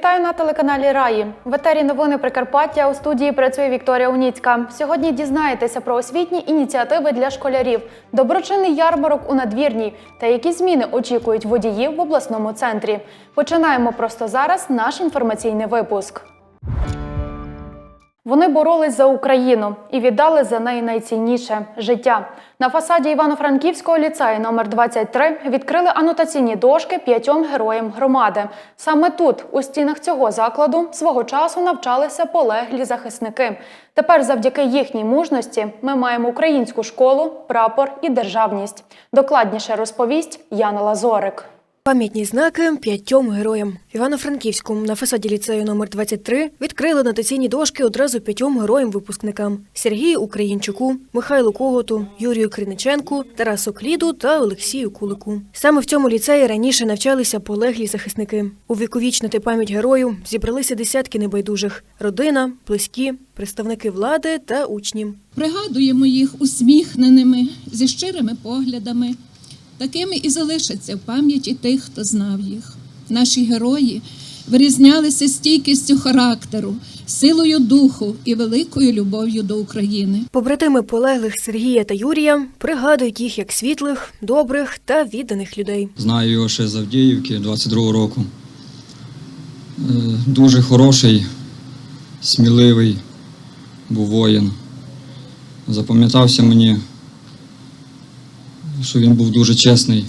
Вітаю на телеканалі Раї. В етері новини Прикарпаття у студії працює Вікторія Уніцька. Сьогодні дізнаєтеся про освітні ініціативи для школярів, доброчинний ярмарок у надвірній та які зміни очікують водіїв в обласному центрі. Починаємо просто зараз наш інформаційний випуск. Вони боролись за Україну і віддали за неї найцінніше життя. На фасаді Івано-Франківського ліцею номер 23 відкрили анотаційні дошки п'ятьом героям громади. Саме тут, у стінах цього закладу, свого часу навчалися полеглі захисники. Тепер, завдяки їхній мужності, ми маємо українську школу, прапор і державність. Докладніше розповість Яна Лазорик. Пам'ятні знаки п'ятьом героям. В Івано-Франківську на фасаді ліцею номер 23 відкрили нотаційні дошки одразу п'ятьом героям-випускникам: Сергію Українчуку, Михайлу Коготу, Юрію Криниченку, Тарасу Кліду та Олексію Кулику. Саме в цьому ліцеї раніше навчалися полеглі захисники. Увіковічнити пам'ять герою зібралися десятки небайдужих: родина, близькі, представники влади та учні. Пригадуємо їх усміхненими, зі щирими поглядами. Такими і залишаться в пам'яті тих, хто знав їх. Наші герої вирізнялися стійкістю характеру, силою духу і великою любов'ю до України. Побратими полеглих Сергія та Юрія пригадують їх як світлих, добрих та відданих людей. Знаю його ще з Авдіївки 22-го року. Е, Дуже хороший, сміливий був воїн. Запам'ятався мені, що він був дуже чесний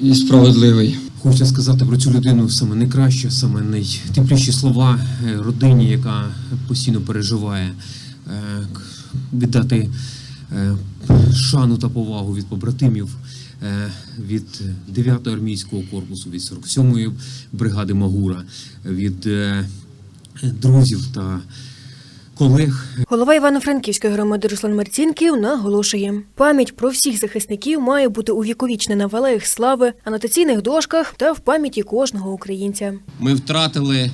і справедливий. Хочеться сказати про цю людину саме найкраще, саме найтепліші слова е, родині, яка постійно переживає, Е, віддати е, шану та повагу від побратимів, від 9-го армійського корпусу, від 47-ї бригади Магура, від друзів та колег, Голова Івано-Франківської громади Руслан Марцінків наголошує, пам'ять про всіх захисників має бути увіковічнена в алеях слави, анотаційних дошках та в пам'яті кожного українця. Ми втратили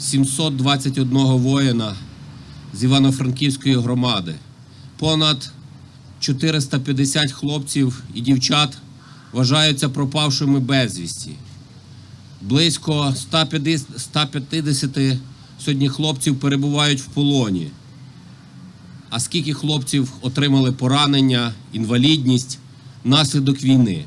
721 воїна з Івано-Франківської громади. Понад 450 хлопців і дівчат вважаються пропавшими безвісті. Близько 150, 150 сьогодні хлопців перебувають в полоні. А скільки хлопців отримали поранення, інвалідність внаслідок війни.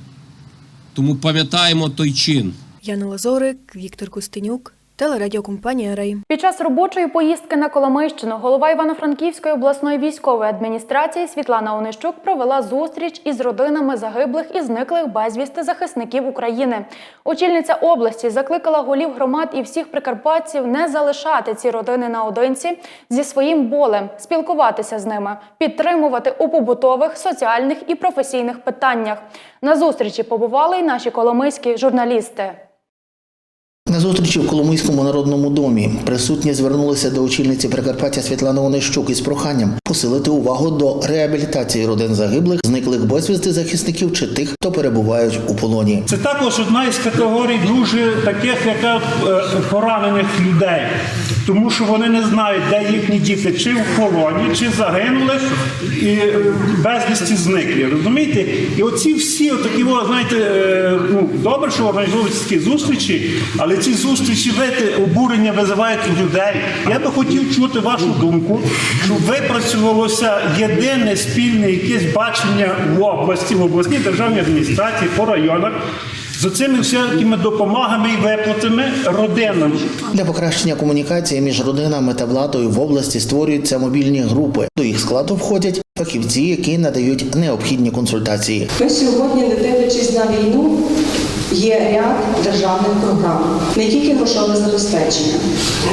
Тому пам'ятаємо той чин. Яна Лазорик, Віктор Костенюк, телерадіокомпанія Рей. Під час робочої поїздки на Коломийщину голова Івано-Франківської обласної військової адміністрації Світлана Онищук провела зустріч із родинами загиблих і зниклих безвісти захисників України. Очільниця області закликала голів громад і всіх прикарпатців не залишати ці родини наодинці зі своїм болем, спілкуватися з ними, підтримувати у побутових, соціальних і професійних питаннях. На зустрічі побували й наші коломийські журналісти. Зустрічі в Коломийському народному домі. Присутні звернулися до очільниці Прикарпаття Світлани Онищук із проханням посилити увагу до реабілітації родин загиблих, зниклих безвісти захисників чи тих, хто перебувають у полоні. Це також одна із категорій дуже таких, яка е, поранених людей, тому що вони не знають, де їхні діти, чи в полоні, чи загинули і безвісті зниклі. Розумієте? І оці всі, отакі, знаєте, е, ну добре, що організовуються такі зустрічі, але ці зустрічі знаєте, обурення визивають у людей. Я би хотів чути вашу думку, щоб випрацювалося єдине спільне якесь бачення в області, в обласній державній адміністрації, по районах. з цими всякими допомагами і виплатами родинам. Для покращення комунікації між родинами та владою в області створюються мобільні групи. До їх складу входять фахівці, які надають необхідні консультації. Ми сьогодні, не дивлячись на війну, є ряд державних програм, не тільки грошове забезпечення,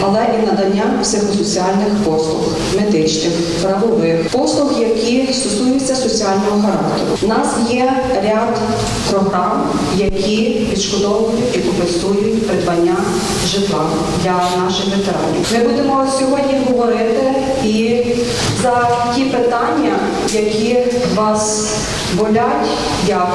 але і надання психосоціальних послуг, медичних, правових, послуг, які стосуються соціального характеру. У нас є ряд програм, які відшкодовують і компенсують придбання житла для наших ветеранів. Ми будемо сьогодні говорити і за ті питання, які вас болять, як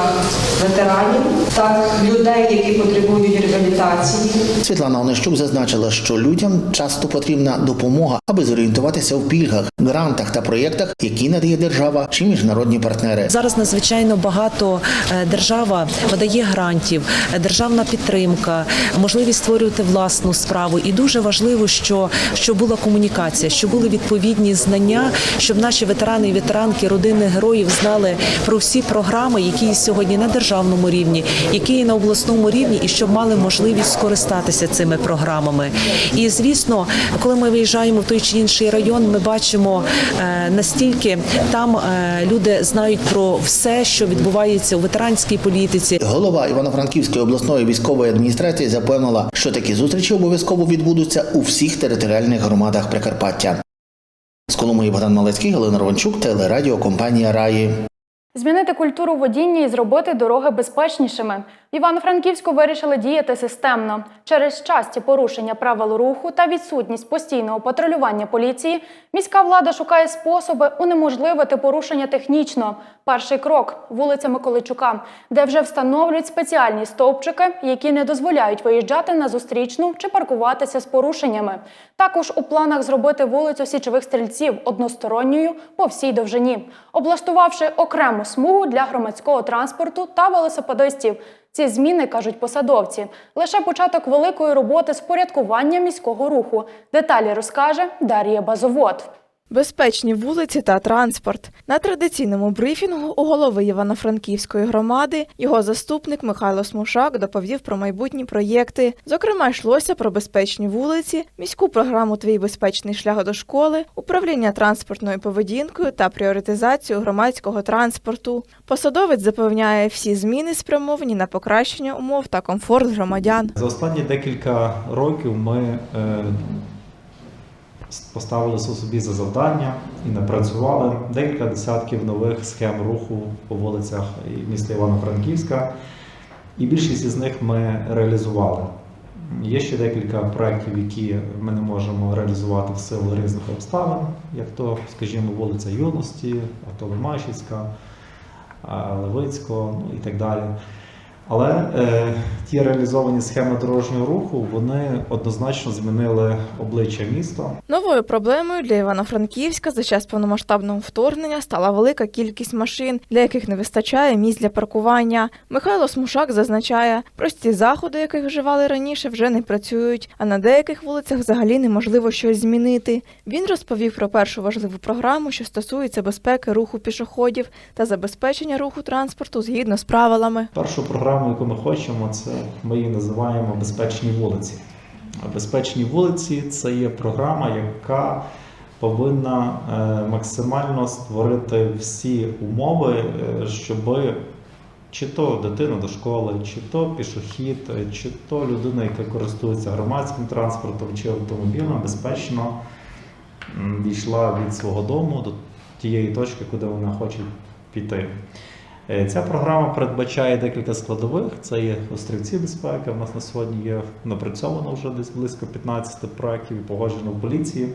ветеранів, так людей, які потребують реабілітації. Світлана Онищук зазначила, що людям часто потрібна допомога, аби зорієнтуватися в пільгах, грантах та проєктах, які надає держава чи міжнародні партнери. Зараз надзвичайно багато е, держава видає грантів, е, державна підтримка, можливість створювати власну справу. І дуже важливо, що, що була комунікація, що були відповідні знання, щоб наші ветерани і ветеранки родини героїв знали про всі програми, які є сьогодні на державному рівні, які є на обласному рівні, і щоб мали можливість скористатися цими програмами. І звісно, коли ми виїжджаємо в той чи інший район, ми бачимо е, настільки там е, люди знають про все, що відбувається у ветеранській політиці. Голова Івано-Франківської обласної військової адміністрації запевнила, що такі зустрічі обов'язково відбудуться у всіх територіальних громадах Прикарпаття. З Коломиї Богдан Малецький, Галина Ровенчук, телерадіокомпанія Раї. Змінити культуру водіння і зробити дороги безпечнішими. Івано-Франківську вирішили діяти системно. Через часті порушення правил руху та відсутність постійного патрулювання поліції міська влада шукає способи унеможливити порушення технічно. Перший крок вулиця Миколайчука, де вже встановлюють спеціальні стовпчики, які не дозволяють виїжджати на зустрічну чи паркуватися з порушеннями. Також у планах зробити вулицю січових стрільців односторонньою по всій довжині, облаштувавши окрему смугу для громадського транспорту та велосипедистів. Ці зміни, кажуть посадовці, лише початок великої роботи з порядкування міського руху. Деталі розкаже Дар'я Базовод. Безпечні вулиці та транспорт на традиційному брифінгу у голови Івано-Франківської громади його заступник Михайло Смушак доповів про майбутні проєкти. Зокрема, йшлося про безпечні вулиці, міську програму Твій безпечний шлях до школи, управління транспортною поведінкою та пріоритизацію громадського транспорту. Посадовець запевняє, всі зміни спрямовані на покращення умов та комфорт громадян. За останні декілька років ми е, поставили собі за завдання і напрацювали декілька десятків нових схем руху по вулицях міста Івано-Франківська, і більшість із них ми реалізували. Є ще декілька проєктів, які ми не можемо реалізувати в силу різних обставин, як то, скажімо, вулиця Юності, Автоломашівська, Левицького ну, і так далі. Але е, ті реалізовані схеми дорожнього руху вони однозначно змінили обличчя міста. Новою проблемою для Івано-Франківська за час повномасштабного вторгнення стала велика кількість машин, для яких не вистачає місць для паркування. Михайло Смушак зазначає, прості заходи, яких вживали раніше, вже не працюють, а на деяких вулицях взагалі неможливо щось змінити. Він розповів про першу важливу програму, що стосується безпеки руху пішоходів та забезпечення руху транспорту згідно з правилами. Першу програму, яку ми хочемо, це ми її називаємо безпечні вулиці. Безпечні вулиці це є програма, яка повинна е, максимально створити всі умови, е, щоб чи то дитина до школи, чи то пішохід, е, чи то людина, яка користується громадським транспортом чи автомобілем, безпечно дійшла від свого дому до тієї точки, куди вона хоче піти. Е, Ця програма передбачає декілька складових. Це є острівці безпеки. У нас на сьогодні є напрацьовано вже десь близько 15 проєктів і погоджено в поліції.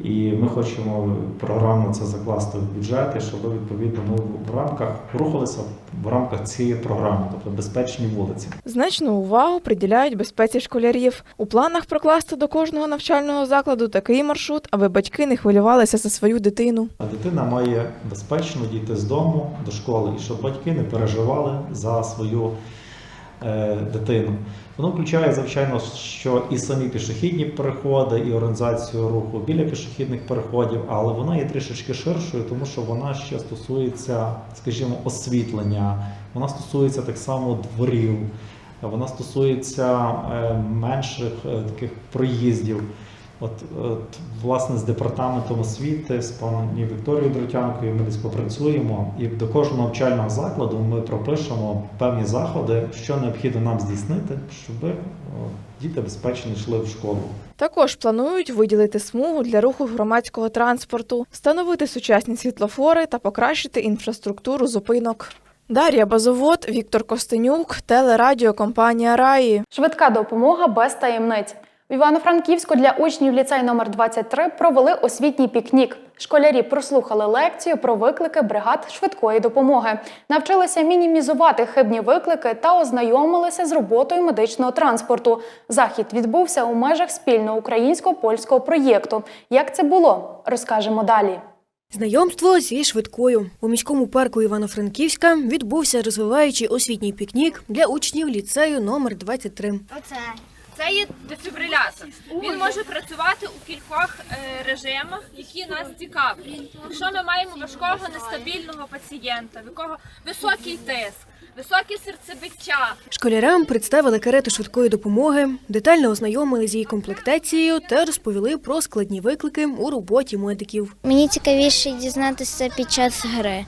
І ми хочемо програму це закласти в бюджет, і щоб відповідно ми в рамках рухалися в рамках цієї програми, тобто безпечні вулиці. Значну увагу приділяють безпеці школярів. У планах прокласти до кожного навчального закладу такий маршрут, аби батьки не хвилювалися за свою дитину. А дитина має безпечно дійти з дому до школи, і щоб батьки не переживали за свою е, дитину. Воно включає, звичайно, що і самі пішохідні переходи, і організацію руху біля пішохідних переходів, але вона є трішечки ширшою, тому що вона ще стосується, скажімо, освітлення, вона стосується так само дворів, вона стосується е, менших е, таких проїздів. От, от, власне, з департаментом освіти, з пані Вікторією Дротянкою ми десь попрацюємо, і до кожного навчального закладу ми пропишемо певні заходи, що необхідно нам здійснити, щоб діти безпечно йшли в школу. Також планують виділити смугу для руху громадського транспорту, встановити сучасні світлофори та покращити інфраструктуру зупинок. Дар'я Базовод, Віктор Костенюк, телерадіокомпанія Раї. Швидка допомога без таємниць. В Івано-Франківську для учнів ліцей номер 23 провели освітній пікнік. Школярі прослухали лекцію про виклики бригад швидкої допомоги, навчилися мінімізувати хибні виклики та ознайомилися з роботою медичного транспорту. Захід відбувся у межах спільного українсько-польського проєкту. Як це було, розкажемо далі. Знайомство зі швидкою у міському парку Івано-Франківська відбувся розвиваючий освітній пікнік для учнів ліцею номер 23. Оце. Це є дефібрилятор. Він може працювати у кількох е, режимах, які нас цікавлять. Якщо ми маємо важкого нестабільного пацієнта, в якого високий тиск, високе серцебиття, Школярам представили карету швидкої допомоги, детально ознайомили з її комплектацією та розповіли про складні виклики у роботі медиків. Мені цікавіше дізнатися під час гри.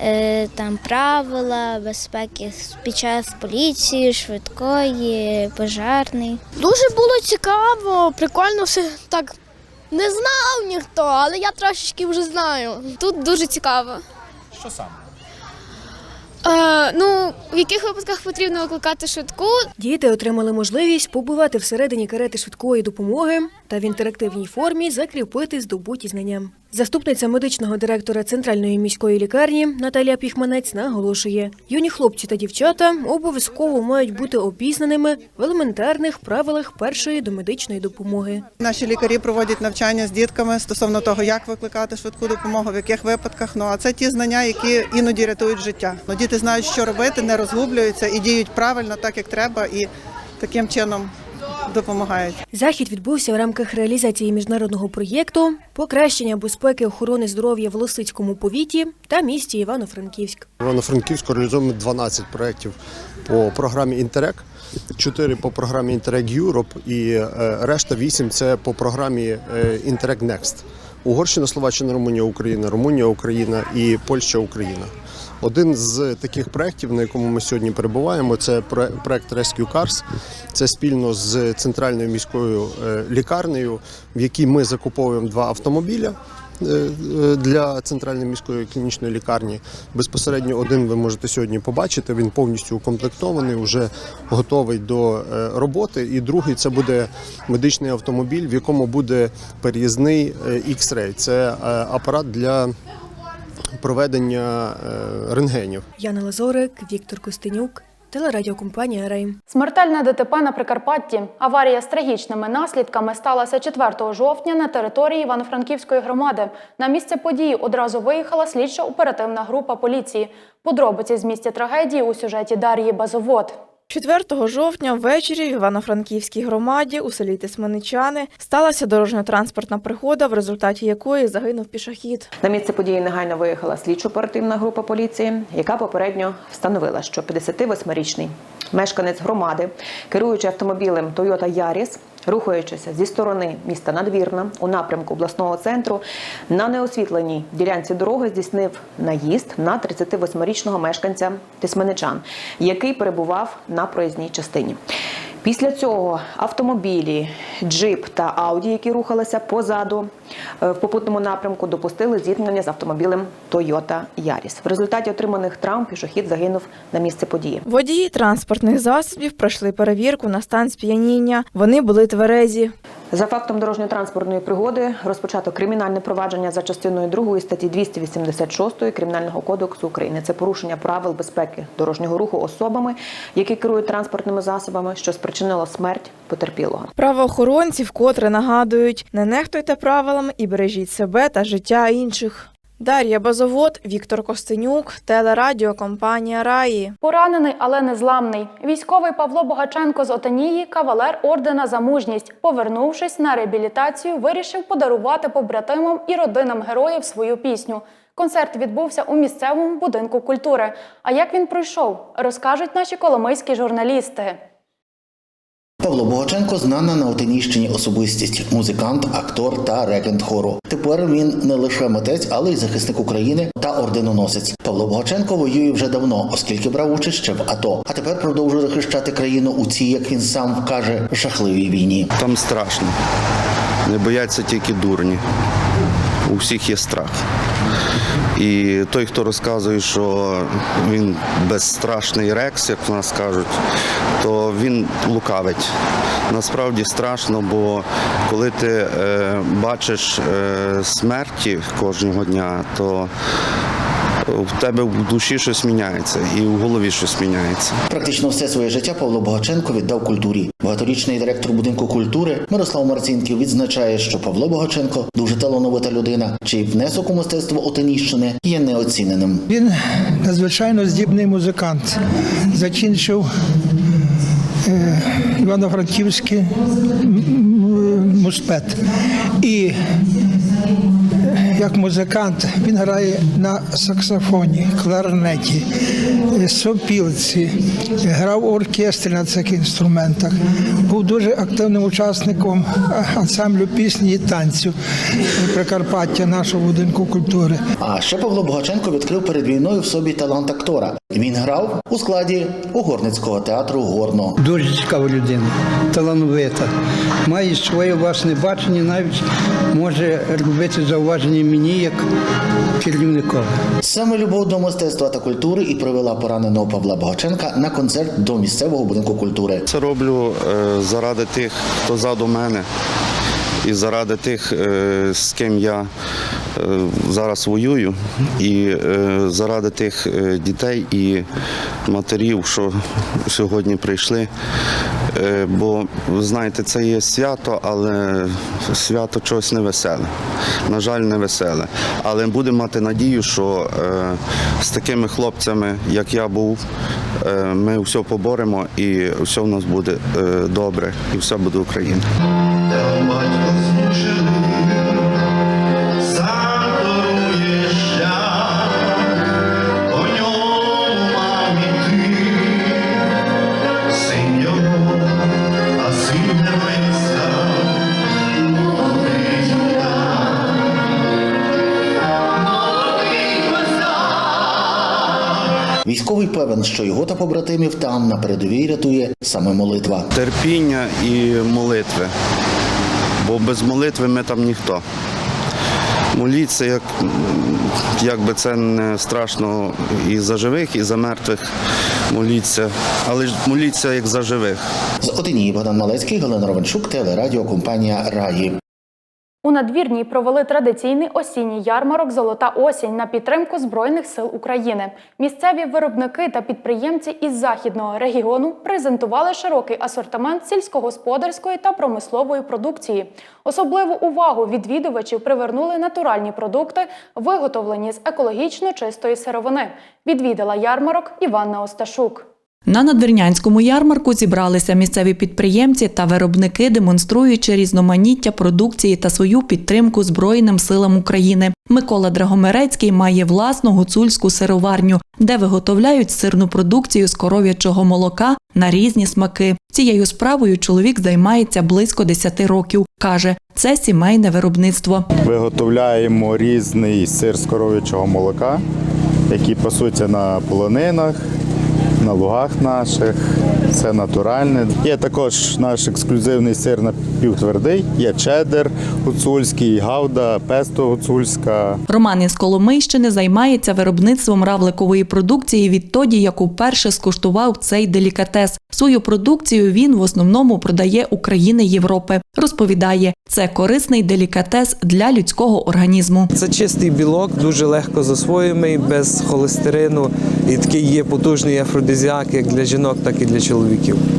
Е, Там правила безпеки під час поліції, швидкої, пожарний. Дуже було цікаво, прикольно все так. Не знав ніхто, але я трошечки вже знаю. Тут дуже цікаво. Що саме? Е, ну, в яких випадках потрібно викликати швидку? Діти отримали можливість побувати всередині карети швидкої допомоги та в інтерактивній формі закріпити здобуті знання. Заступниця медичного директора центральної міської лікарні Наталія Піхманець наголошує: юні хлопці та дівчата обов'язково мають бути обізнаними в елементарних правилах першої домедичної допомоги. Наші лікарі проводять навчання з дітками стосовно того, як викликати швидку допомогу, в яких випадках. Ну а це ті знання, які іноді рятують життя. Ну, діти знають, що робити, не розгублюються і діють правильно, так як треба, і таким чином допомагають. Захід відбувся в рамках реалізації міжнародного проєкту покращення безпеки охорони здоров'я в Лосицькому повіті та місті Івано-Франківськ. Івано-Франківську реалізуємо 12 проєктів по програмі Інтерек, 4 по програмі Інтерек Юроп і е, решта 8 це по програмі Інтерек Next. Угорщина, Словаччина, Румунія, Україна, Румунія, Україна і Польща, Україна. Один з таких проєктів, на якому ми сьогодні перебуваємо, це про- проєкт Rescue Cars. Це спільно з центральною міською е, лікарнею, в якій ми закуповуємо два автомобіля е, е, для центральної міської клінічної лікарні. Безпосередньо один ви можете сьогодні побачити. Він повністю укомплектований, вже готовий до роботи. І другий це буде медичний автомобіль, в якому буде переїзний X-Ray. Це апарат для проведення е, рентгенів. Яна Лазорик, Віктор Костенюк, телерадіокомпанія Рейм. Смертельне ДТП на Прикарпатті. Аварія з трагічними наслідками сталася 4 жовтня на території Івано-Франківської громади. На місце події одразу виїхала слідчо-оперативна група поліції. Подробиці з місця трагедії у сюжеті Дар'ї Базовод. 4 жовтня ввечері в Івано-Франківській громаді у селі Тисманичани сталася дорожньо-транспортна пригода, в результаті якої загинув пішохід. На місце події негайно виїхала слідчо-оперативна група поліції, яка попередньо встановила, що 58-річний мешканець громади, керуючи автомобілем Toyota Yaris, рухаючися зі сторони міста Надвірна у напрямку обласного центру, на неосвітленій ділянці дороги здійснив наїзд на 38-річного мешканця Тисменичан, який перебував на проїзній частині. Після цього автомобілі, джип та ауді, які рухалися позаду е, в попутному напрямку, допустили зіткнення з автомобілем Toyota Yaris. В результаті отриманих травм пішохід загинув на місце події. Водії транспортних засобів пройшли перевірку на стан сп'яніння. Вони були тверезі. За фактом дорожньо-транспортної пригоди розпочато кримінальне провадження за частиною 2 статті 286 Кримінального кодексу України. Це порушення правил безпеки дорожнього руху особами, які керують транспортними засобами, що спричинило смерть потерпілого. Правоохоронці вкотре нагадують: не нехтуйте правилами і бережіть себе та життя інших. Дар'я Базовод, Віктор Костенюк, телерадіокомпанія Раї. Поранений, але не зламний. Військовий Павло Богаченко з Отанії, кавалер ордена за мужність. Повернувшись на реабілітацію, вирішив подарувати побратимам і родинам героїв свою пісню. Концерт відбувся у місцевому будинку культури. А як він пройшов, розкажуть наші коломийські журналісти. Павло Богаченко знана на Отинійщині особистість, музикант, актор та регент хору. Тепер він не лише митець, але й захисник України та орденоносець. Павло Богаченко воює вже давно, оскільки брав участь ще в АТО. А тепер продовжує захищати країну у цій, як він сам каже, жахливій війні. Там страшно. Не бояться тільки дурні. У всіх є страх. І той, хто розказує, що він безстрашний рекс, як в нас кажуть, то він лукавить. насправді страшно, бо коли ти е, бачиш е, смерті кожного дня, то в тебе в душі щось міняється і в голові щось міняється. Практично все своє життя Павло Богаченко віддав культурі. Багаторічний директор будинку культури Мирослав Марцінків відзначає, що Павло Богаченко дуже талановита людина, чий внесок у мистецтво Отинійщини є неоціненим. Він надзвичайно здібний музикант. Закінчив е, Івано-Франківський муспет. І як музикант він грає на саксофоні, кларнеті, е, сопілці, грав у оркестрі на цих інструментах. Був дуже активним учасником е, ансамблю пісні і танцю Прикарпаття нашого будинку культури. А ще Павло Богаченко відкрив перед війною в собі талант актора. Він грав у складі Угорницького театру Горно. Дуже цікава людина, талановита. Має своє власне бачення, навіть може робити зауваження мені як керівникові. Саме любов до мистецтва та культури і привела пораненого Павла Богаченка на концерт до місцевого будинку культури. Це роблю е, заради тих, хто ззаду мене, і заради тих, е, з ким я зараз воюю, і е, заради тих е, дітей і матерів, що сьогодні прийшли. Е, Бо ви знаєте, це є свято, але свято чогось невеселе. На жаль, невеселе. Але будемо мати надію, що е, з такими хлопцями, як я був, е, ми все поборемо і все в нас буде е, добре, і все буде Україна. Військовий певен, що його та побратимів там на передовій рятує саме молитва. Терпіння і молитви. Бо без молитви ми там ніхто. Моліться, як, як би це не страшно і за живих, і за мертвих моліться. Але ж моліться як за живих. З Отинії Богдан Малецький, Галина Ровенчук, телерадіокомпанія Раї. У надвірній провели традиційний осінній ярмарок Золота осінь на підтримку Збройних сил України. Місцеві виробники та підприємці із західного регіону презентували широкий асортимент сільськогосподарської та промислової продукції. Особливу увагу відвідувачів привернули натуральні продукти, виготовлені з екологічно чистої сировини. Відвідала ярмарок Іванна Осташук. На надвірнянському ярмарку зібралися місцеві підприємці та виробники, демонструючи різноманіття продукції та свою підтримку Збройним силам України. Микола Драгомерецький має власну гуцульську сироварню, де виготовляють сирну продукцію з коров'ячого молока на різні смаки. Цією справою чоловік займається близько 10 років. каже, це сімейне виробництво. Виготовляємо різний сир з коров'ячого молока, який пасуться на полонинах, на лугах наших. Це натуральне. Є також наш ексклюзивний сир напівтвердий, є чеддер гуцульський, гауда, песто гуцульська. Роман із Коломийщини займається виробництвом равликової продукції відтоді, як уперше скуштував цей делікатес. Свою продукцію він в основному продає України Європи. Розповідає, це корисний делікатес для людського організму. Це чистий білок, дуже легко засвоюємий, без холестерину. І такий є потужний афродизіак як для жінок, так і для чоловіків.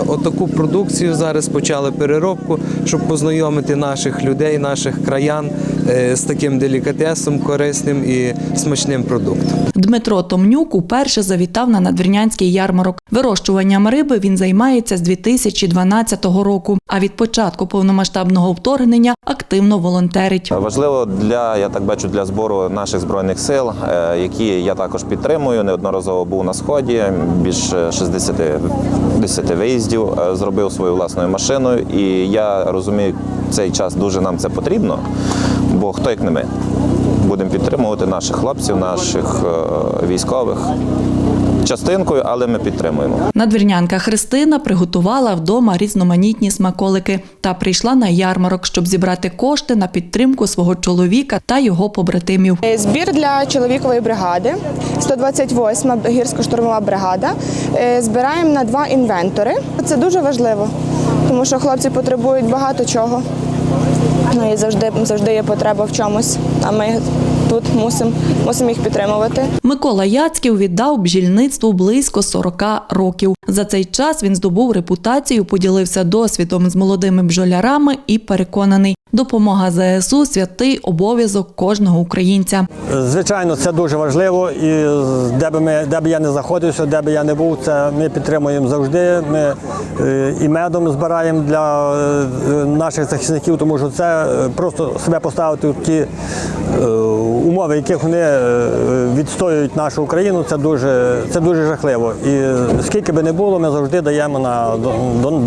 Отаку продукцію зараз почали переробку, щоб познайомити наших людей, наших краян е, з таким делікатесом, корисним і смачним продуктом. Дмитро Томнюк уперше завітав на надвірнянський ярмарок. Вирощуванням риби він займається з 2012 року. А від початку повномасштабного вторгнення активно волонтерить. Важливо для я так бачу для збору наших збройних сил, е, які я також підтримую. Неодноразово був на сході. Більше 60 10 виїздів е, зробив своєю власною машиною. І я розумію, цей час дуже нам це потрібно. Бо хто як не ми будемо підтримувати наших хлопців, наших е, військових частинкою, але ми підтримуємо. Надвірнянка Христина приготувала вдома різноманітні смаколики та прийшла на ярмарок, щоб зібрати кошти на підтримку свого чоловіка та його побратимів. Збір для чоловікової бригади, 128-ма гірсько-штурмова бригада. Е, Збираємо на два інвентори. Це дуже важливо, тому що хлопці потребують багато чого. Ну і завжди, завжди є потреба в чомусь, а ми тут мусимо мусимо їх підтримувати. Микола Яцьків віддав бджільництву близько 40 років. За цей час він здобув репутацію, поділився досвідом з молодими бджолярами і переконаний, допомога ЗСУ святий обов'язок кожного українця. Звичайно, це дуже важливо, і де би ми, де б я не знаходився, де би я не був, це ми підтримуємо завжди. Ми е, і медом збираємо для е, наших захисників, тому що це е, просто себе поставити в ті умови, яких вони е, відстоюють нашу Україну. Це дуже, це дуже жахливо. І скільки би не було, ми завжди даємо на до, до-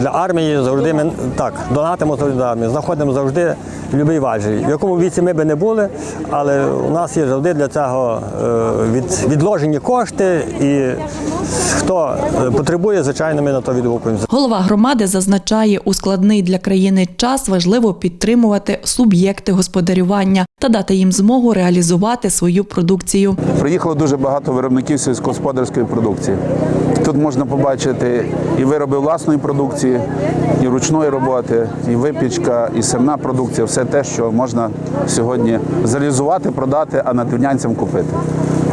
для армії. Завжди ми так донатимо завжди для армії. Знаходимо завжди любий важіль. В якому віці ми би не були, але у нас є завжди для цього е, від, відложені кошти, і хто е, потребує, звичайно, ми на то відгукуємося. Голова громади зазначає, у складний для країни час важливо підтримувати суб'єкти господарювання та дати їм змогу реалізувати свою продукцію. Приїхало дуже багато виробників сільськогосподарської продукції. Тут можна побачити і вироби власної продукції, і ручної роботи, і випічка, і сирна продукція все те, що можна сьогодні зреалізувати, продати, а надвірнянцям купити.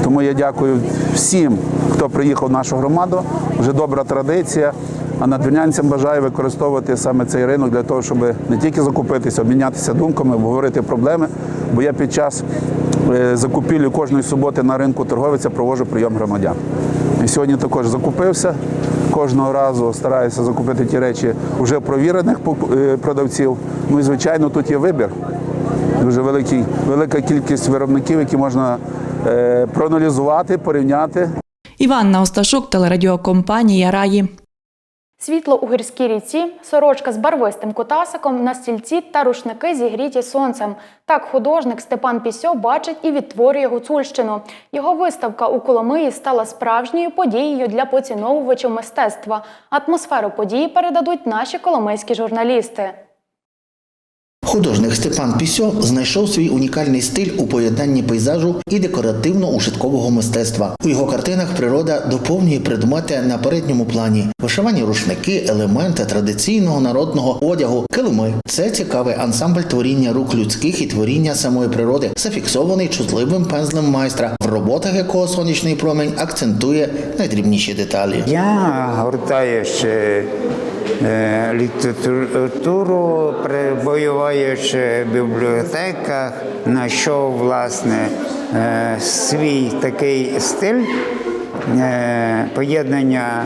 Тому я дякую всім, хто приїхав в нашу громаду. Вже добра традиція. А надвірнянцям бажаю використовувати саме цей ринок для того, щоб не тільки закупитися, обмінятися думками, обговорити проблеми. Бо я під час е, закупівлі кожної суботи на ринку торговиця проводжу прийом громадян. І сьогодні також закупився. Кожного разу стараюся закупити ті речі вже провірених е, продавців. Ну і звичайно, тут є вибір. Дуже великий, велика кількість виробників, які можна е, проаналізувати, порівняти. Іванна Осташук, телерадіокомпанія Раї. Світло у гірській ріці, сорочка з барвистим кутасиком на стільці та рушники зігріті сонцем. Так художник Степан Пісьо бачить і відтворює гуцульщину. Його виставка у Коломиї стала справжньою подією для поціновувачів мистецтва. Атмосферу події передадуть наші коломийські журналісти. Художник Степан Пісьо знайшов свій унікальний стиль у поєднанні пейзажу і декоративно-ушиткового мистецтва. У його картинах природа доповнює предмети на передньому плані: вишивані рушники, елементи традиційного народного одягу, килими. Це цікавий ансамбль творіння рук людських і творіння самої природи, зафіксований чутливим пензлем майстра, в роботах якого сонячний промінь акцентує найдрібніші деталі. Я гортаю ще літературу, перебуваюючи в бібліотеках, знайшов власне е, свій такий стиль е, поєднання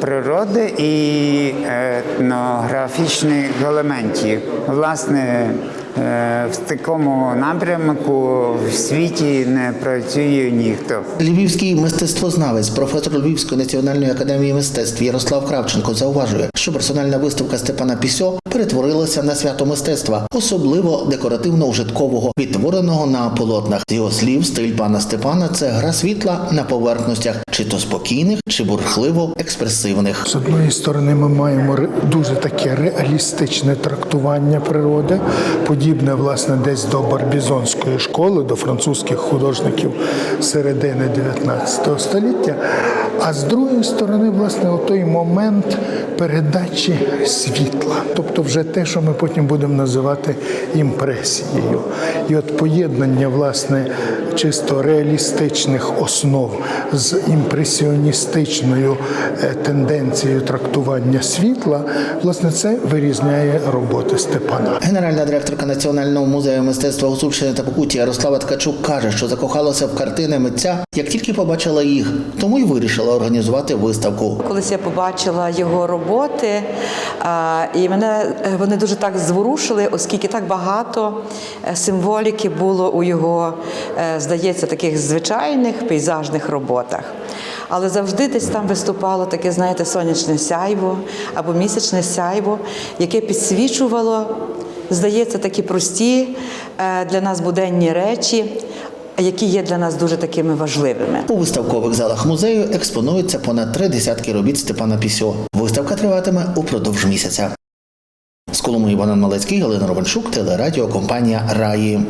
природи і етнографічних елементів. Власне, е, в такому напрямку в світі не працює ніхто. Львівський мистецтвознавець, професор Львівської національної академії мистецтв Ярослав Кравченко зауважує, що персональна виставка Степана Пісьо перетворилася на свято мистецтва, особливо декоративно-ужиткового, відтвореного на полотнах. З його слів, стиль пана Степана це гра світла на поверхностях, чи то спокійних, чи бурхливо експресивних. З одної сторони, ми маємо ре- дуже таке реалістичне трактування природи, подібне власне десь до барбізонської школи, до французьких художників середини 19 століття. А з другої сторони, власне, той момент передачі світла, тобто вже те, що ми потім будемо називати імпресією. І от поєднання власне чисто реалістичних основ з імпресіоністичною е, тенденцією трактування світла, власне, це вирізняє роботи Степана. Генеральна директорка Національного музею мистецтва Гуцульщини та Покуття Ярослава Ткачук каже, що закохалася в картини митця, як тільки побачила їх, тому й вирішила організувати виставку. Колись я побачила його роботи, і мене е, вони дуже так зворушили, оскільки так багато е, символіки було у його, е, здається, таких звичайних пейзажних роботах. Але завжди десь там виступало таке, знаєте, сонячне сяйво або місячне сяйво, яке підсвічувало, здається, такі прості е, для нас буденні речі, які є для нас дуже такими важливими. У виставкових залах музею експонуються понад три десятки робіт Степана Пісьо. Виставка триватиме упродовж місяця. З Коломиї Богдан Малецький, Галина Ровеншук, телерадіокомпанія Раї.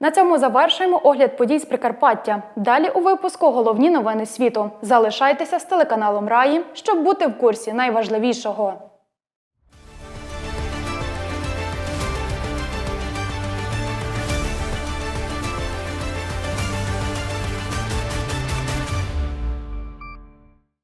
На цьому завершуємо огляд подій з Прикарпаття. Далі у випуску головні новини світу. Залишайтеся з телеканалом Раї, щоб бути в курсі найважливішого.